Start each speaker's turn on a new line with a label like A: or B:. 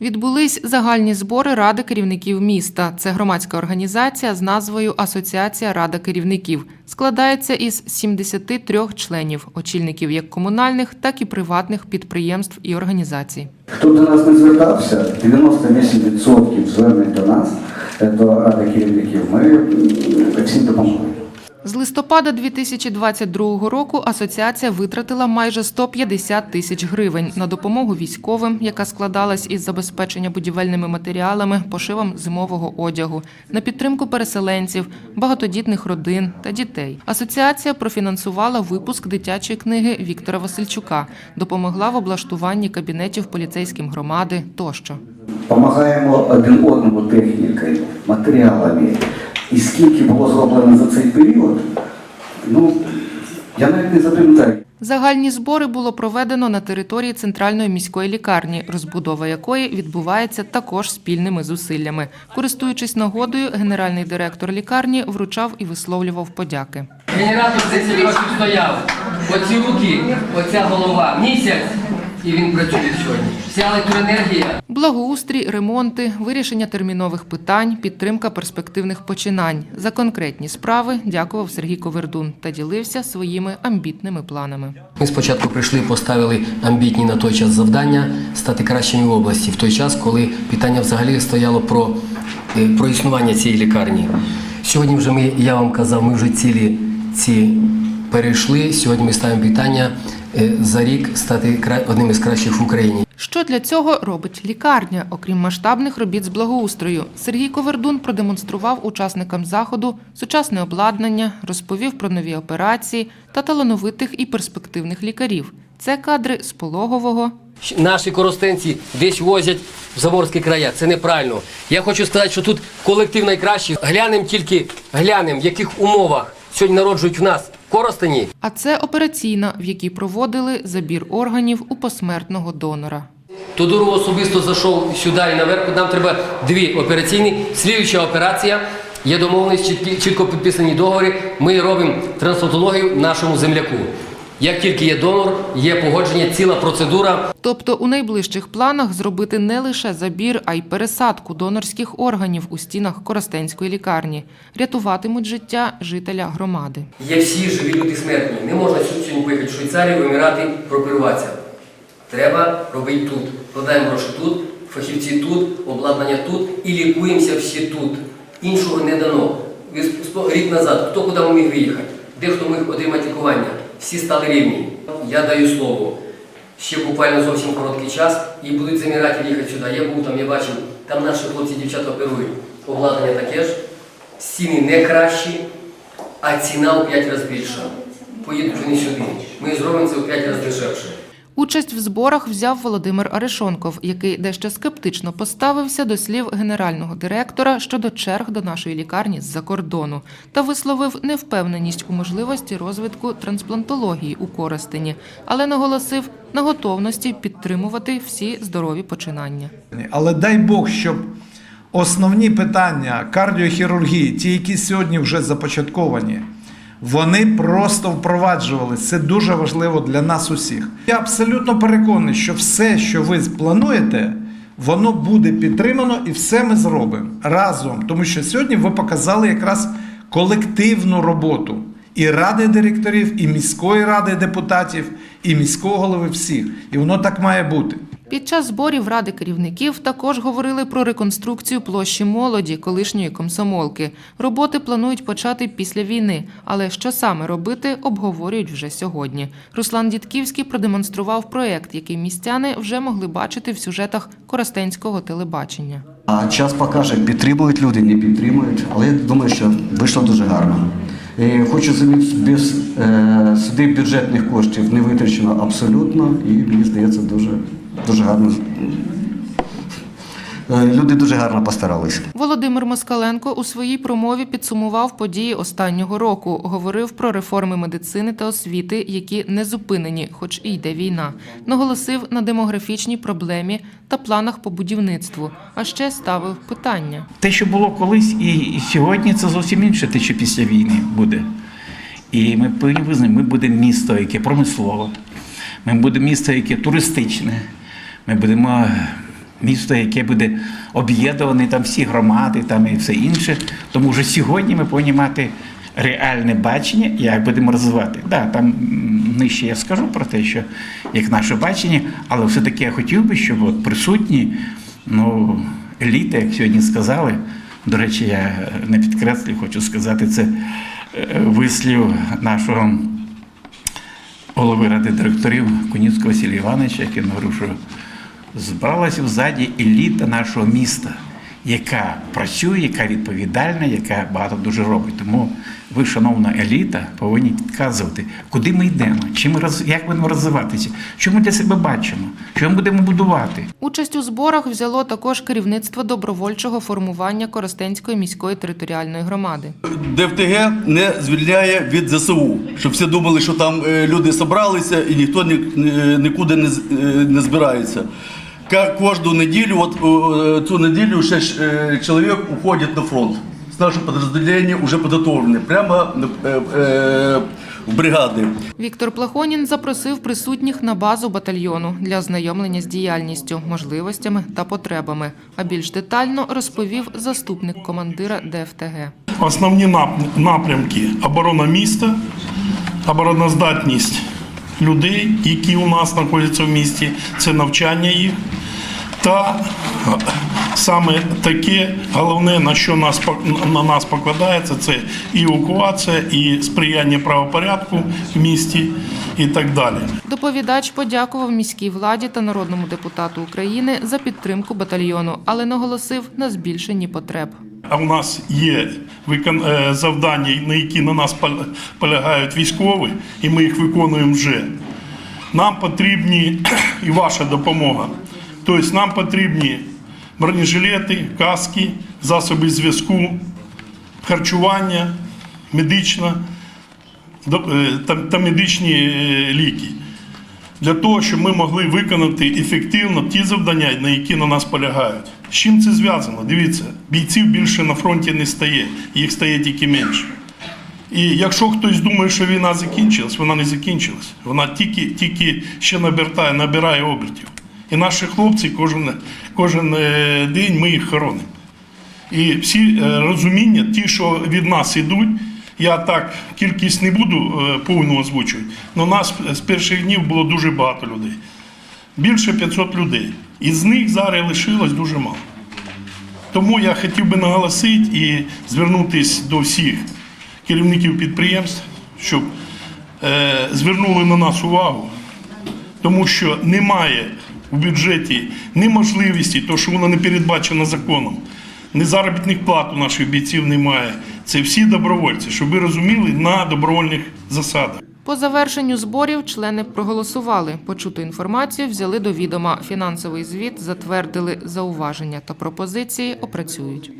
A: Відбулись загальні збори ради керівників міста. Це громадська організація з назвою Асоціація Рада керівників. Складається із 73 членів, очільників як комунальних, так і приватних підприємств і організацій.
B: Хто до нас не звертався, 98% звернень до нас, е, до ради керівників, ми всім допомогли.
A: З листопада 2022 року асоціація витратила майже 150 тисяч гривень на допомогу військовим, яка складалась із забезпечення будівельними матеріалами, пошивом зимового одягу, на підтримку переселенців, багатодітних родин та дітей. Асоціація профінансувала випуск дитячої книги Віктора Васильчука, допомогла в облаштуванні кабінетів поліцейським громади тощо.
B: Помагаємо один одному технікою, матеріалами. І скільки було зроблено за цей період, ну, я навіть не запам'ятаю.
A: Загальні збори було проведено на території центральної міської лікарні, розбудова якої відбувається також спільними зусиллями. Користуючись нагодою, генеральний директор лікарні вручав і висловлював подяки.
C: Генератор 10 років стояв. Оці руки, оця голова, місяць, і він працює сьогодні. Вся електроенергія
A: Благоустрій, ремонти, вирішення термінових питань, підтримка перспективних починань. За конкретні справи дякував Сергій Ковердун та ділився своїми амбітними планами.
C: Ми спочатку прийшли, поставили амбітні на той час завдання стати кращими в області, в той час, коли питання взагалі стояло про, е, про існування цієї лікарні. Сьогодні вже ми, я вам казав, ми вже цілі ці перейшли. Сьогодні ми ставимо питання е, за рік стати одним із кращих в Україні.
A: Що для цього робить лікарня, окрім масштабних робіт з благоустрою? Сергій Ковердун продемонстрував учасникам заходу сучасне обладнання, розповів про нові операції та талановитих і перспективних лікарів. Це кадри з пологового.
C: Наші коростенці десь возять в заморські края. Це неправильно. Я хочу сказати, що тут колектив найкращий. Глянемо тільки, глянемо, в яких умовах сьогодні народжують в нас коростені.
A: А це операційна, в якій проводили забір органів у посмертного донора.
C: Тодуров особисто зайшов сюди і наверху. Нам треба дві операційні. Слідуюча операція. Є домовленість, чітко підписані договори. Ми робимо трансплантологію нашому земляку. Як тільки є донор, є погодження, ціла процедура.
A: Тобто у найближчих планах зробити не лише забір, а й пересадку донорських органів у стінах Коростенської лікарні. Рятуватимуть життя жителя громади.
C: Є всі живі люди смертні. Не можна сьогодні поїхати в Швейцарію, вимирати, прооперуватися. Треба робити тут. Вкладаємо гроші тут, фахівці тут, обладнання тут і лікуємося всі тут. Іншого не дано. Рік назад, хто куди міг виїхати, де хто міг отримати лікування. Всі стали рівні. Я даю слово. Ще буквально зовсім короткий час і будуть замірати їхати сюди. Я був там, я бачив, там наші хлопці дівчата оперують. Обладнання таке ж, ціни не кращі, а ціна у 5 разів більша. Поїдуть вони сюди. Ми зробимо це у 5 разів дешевше.
A: Участь в зборах взяв Володимир Арешонков, який дещо скептично поставився до слів генерального директора щодо черг до нашої лікарні з-за кордону та висловив невпевненість у можливості розвитку трансплантології у Коростені, але наголосив на готовності підтримувати всі здорові починання.
D: Але дай Бог, щоб основні питання кардіохірургії, ті, які сьогодні вже започатковані, вони просто впроваджувалися. Це дуже важливо для нас усіх. Я абсолютно переконаний, що все, що ви плануєте, воно буде підтримано і все ми зробимо разом. Тому що сьогодні ви показали якраз колективну роботу і ради директорів, і міської ради депутатів, і міського голови всіх. І воно так має бути.
A: Під час зборів ради керівників також говорили про реконструкцію площі молоді колишньої комсомолки. Роботи планують почати після війни, але що саме робити, обговорюють вже сьогодні. Руслан Дідківський продемонстрував проект, який містяни вже могли бачити в сюжетах коростенського телебачення.
B: А час покаже, підтримують люди, не підтримують, але я думаю, що вийшло дуже гарно. Хочу без сюди бюджетних коштів не витрачено абсолютно, і мені здається, дуже, дуже гарно. Е, Люди дуже гарно постаралися.
A: Володимир Москаленко у своїй промові підсумував події останнього року. Говорив про реформи медицини та освіти, які не зупинені, хоч і йде війна. Наголосив на демографічній проблемі та планах по будівництву. А ще ставив питання.
E: те, що було колись, і, і сьогодні це зовсім інше, те, що після війни буде. І ми повинні визнати, ми будемо місто, яке промислове, ми будемо місто, яке туристичне, ми будемо Місто, яке буде об'єднане там всі громади там і все інше. Тому вже сьогодні ми повинні мати реальне бачення, як будемо розвивати. Да, там нижче я скажу про те, що як наше бачення, але все-таки я хотів би, щоб от присутні ну, еліта, як сьогодні сказали. До речі, я не підкреслюю, хочу сказати, це е, вислів нашого голови ради директорів Куніцького Василія Івановича, який говорив, що збралася взаді еліта нашого міста, яка працює, яка відповідальна, яка багато дуже робить. Тому ви, шановна еліта, повинні підказувати, куди ми йдемо, чим ми роз... як будемо розвиватися, що ми для себе бачимо, що ми будемо будувати.
A: Участь у зборах взяло також керівництво добровольчого формування Коростенської міської територіальної громади.
F: ДФТГ не звільняє від ЗСУ, щоб всі думали, що там е, люди зібралися і ніхто ні, ні- нікуди не, з- е, не збирається. Ка- Кожну неділю, от е, цю неділю ще ж, е, чоловік уходить на фронт. З нашого підрозділення вже підготовлений, прямо в бригади.
A: Віктор Плахонін запросив присутніх на базу батальйону для ознайомлення з діяльністю, можливостями та потребами. А більш детально розповів заступник командира ДФТГ.
G: Основні нап- напрямки оборона міста, обороноздатність людей, які у нас знаходяться в місті, це навчання їх. Та е, саме таке головне, на що нас на нас покладається, це і евакуація, і сприяння правопорядку в місті, і так далі.
A: Доповідач подякував міській владі та народному депутату України за підтримку батальйону, але наголосив на збільшенні потреб.
G: А у нас є е, завдання, на які на нас пол- полягають військові, і ми їх виконуємо вже. Нам потрібні і ваша допомога. Тобто нам потрібні бронежилети, каски, засоби зв'язку, харчування, медична е, та, медичні е, ліки. Для того, щоб ми могли виконати ефективно ті завдання, на які на нас полягають. З чим це зв'язано? Дивіться, бійців більше на фронті не стає, їх стає тільки менше. І якщо хтось думає, що війна закінчилась, вона не закінчилась. Вона тільки, тільки ще набирає, набирає обертів. І наші хлопці кожен, кожен е, день ми їх хоронимо. І всі е, розуміння, ті, що від нас ідуть, я так кількість не буду е, повну озвучувати, але нас з перших днів було дуже багато людей. Більше 500 людей. Із них зараз лишилось дуже мало. Тому я хотів би наголосити і звернутися до всіх керівників підприємств, щоб е, звернули на нас увагу, тому що немає у бюджеті ні можливості, то що воно не передбачено законом, ні заробітних плат у наших бійців немає. Це всі добровольці, щоб ви розуміли, на добровольних засадах.
A: По завершенню зборів члени проголосували. Почуту інформацію взяли до відома. Фінансовий звіт затвердили зауваження та пропозиції опрацюють.